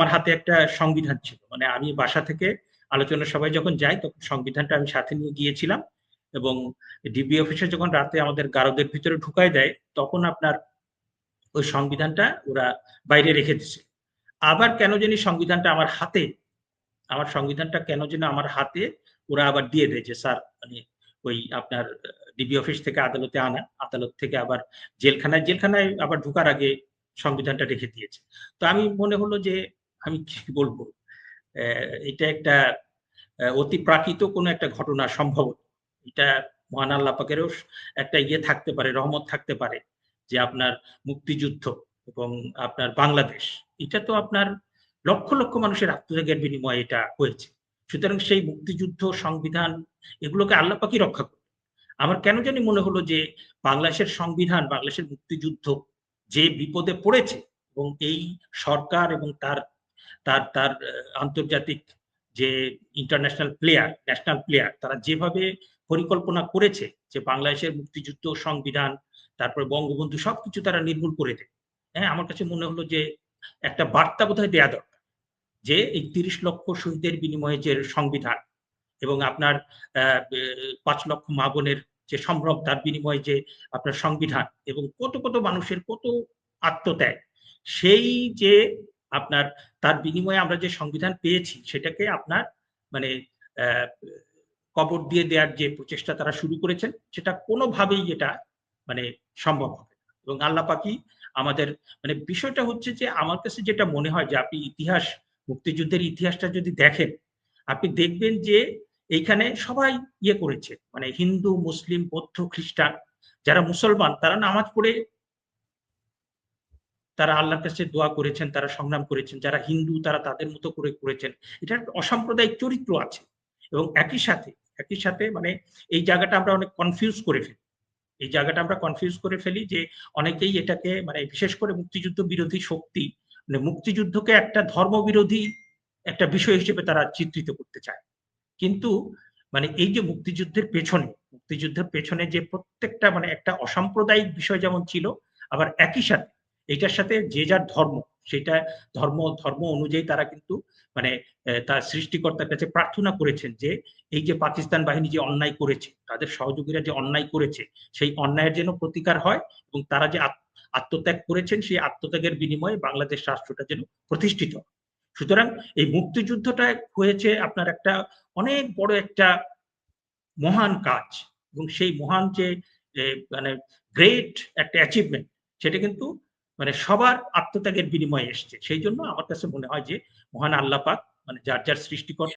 আমার হাতে একটা সংবিধান ছিল। মানে আমি বাসা থেকে আলোচনা সবাই যখন যাই, তখন সংবিধানটা আমি সাথে নিয়ে গিয়েছিলাম এবং ডিবি অফিসে যখন রাতে আমাদের গারদের ভিতরে ঢুকাই দেয়, তখন আপনার ওই সংবিধানটা ওরা বাইরে রেখে দিছে। আবার কেন জানি সংবিধানটা আমার হাতে, আমার সংবিধানটা কেন যেন আমার হাতে ওরা আবার দিয়ে দেয় যে, স্যার মানে ওই আপনার ডিবি অফিস থেকে আদালতে আনা, আদালত থেকে আবার জেলখানায় জেলখানায় আবার ঢুকার আগে সংবিধানটা রেখে দিয়েছে। তো আমি মনে হলো যে আমি কি বলব? এটা একটা অতি প্রাকৃত কোনো একটা ঘটনা সম্ভব। এটা মহান আল্লাহ পাকেরও একটা ইয়ে থাকতে পারে, রহমত থাকতে পারে যে আপনার মুক্তিযুদ্ধ এবং আপনার বাংলাদেশ। এটা তো আপনার লক্ষ লক্ষ মানুষের আত্মত্যাগের বিনিময়ে এটা হয়েছে। সুতরাং সেই মুক্তিযুদ্ধ সংবিধান, এগুলোকে আল্লাহ পাকি রক্ষা করে আমার কেন জানি মনে হলো যে বাংলাদেশের সংবিধান, বাংলাদেশের মুক্তিযুদ্ধ যে বিপদে পড়েছে এবং এই সরকার এবং তার তার তার আন্তর্জাতিক যে ইন্টারন্যাশনাল প্লেয়ার ন্যাশনাল প্লেয়ার তারা যেভাবে পরিকল্পনা করেছে যে বাংলাদেশের মুক্তিযুদ্ধ সংবিধান, তারপরে বঙ্গবন্ধু সবকিছু তারা নির্মূল করে দেয়। হ্যাঁ আমার কাছে মনে হলো যে একটা বার্তা বোধহয় দেয়া দরকার যে এই তিরিশ লক্ষ শহীদের বিনিময়ে যে সংবিধান এবং আপনার পাঁচ লক্ষ মা বোনের যে সম্ভ্রম, তার বিনিময়ে যে আপনার সংবিধান এবং কত কত মানুষের কত আত্মত্যাগ, সেই যে আপনার তার বিনিময়ে আমরা যে সংবিধান পেয়েছি, সেটাকে আপনার মানে কবর দিয়ে দেওয়ার যে প্রচেষ্টা তারা শুরু করেছেন, সেটা কোনোভাবেই এটা মানে সম্ভব হবে এবং আল্লাহ পাকি আমাদের মানে বিষয়টা হচ্ছে যে আমার কাছে যেটা মনে হয় যে আপনি ইতিহাস, মুক্তিযুদ্ধের ইতিহাসটা যদি দেখেন, আপনি দেখবেন যে এইখানে সবাই ইয়ে করেছে। মানে হিন্দু, মুসলিম, বৌদ্ধ, খ্রিস্টান, যারা মুসলমান, তারা নামাজ পড়ে তারা আল্লাহর কাছে দোয়া করেছেন, তারা সংগ্রাম করেছেন, যারা হিন্দু তারা তাদের মতো করে করেছেন। এটা অসাম্প্রদায়িক চরিত্র আছে এবং একই সাথে একই সাথে মানে এই জায়গাটা আমরা অনেক কনফিউজ করে ফেলি। এই জায়গাটা আমরা কনফিউজ করে ফেলি যে অনেকেই এটাকে মানে বিশেষ করে মুক্তিযুদ্ধ বিরোধী শক্তি মানে মুক্তিযুদ্ধকে একটা ধর্মবিরোধী একটা বিষয় হিসেবে তারা চিত্রিত করতে চায়। কিন্তু মানে এই যে মুক্তিযুদ্ধের পেছনে মুক্তিযুদ্ধের পেছনে যে প্রত্যেকটা মানে একটা অসাম্প্রদায়িক বিষয় যেমন ছিল, আবার একই সাথে এইটার সাথে যে যার ধর্ম, সেটা ধর্ম ধর্ম অনুযায়ী তারা কিন্তু মানে তার সৃষ্টিকর্তার কাছে প্রার্থনা করেছেন যে, এই যে পাকিস্তান বাহিনী যে অন্যায় করেছে, তাদের সহযোগীরা যে অন্যায় করেছে, সেই অন্যায়ের যেন প্রতিকার হয় এবং তারা যে আত্মত্যাগ করেছেন, সেই আত্মত্যাগের বিনিময়ে বাংলাদেশ রাষ্ট্রটা যেন প্রতিষ্ঠিত সুতরাং এই মুক্তিযুদ্ধটা হয়েছে আপনার একটা অনেক বড় একটা মহান কাজ এবং সেই মহান যে মানে গ্রেট একটা অ্যাচিভমেন্ট সেটা কিন্তু মানে সবার আত্মত্যাগের বিনিময়ে এসছে। সেই জন্য আমার কাছে মনে হয় যে মহান আল্লাহ পাক মানে যার যার সৃষ্টিকর্তা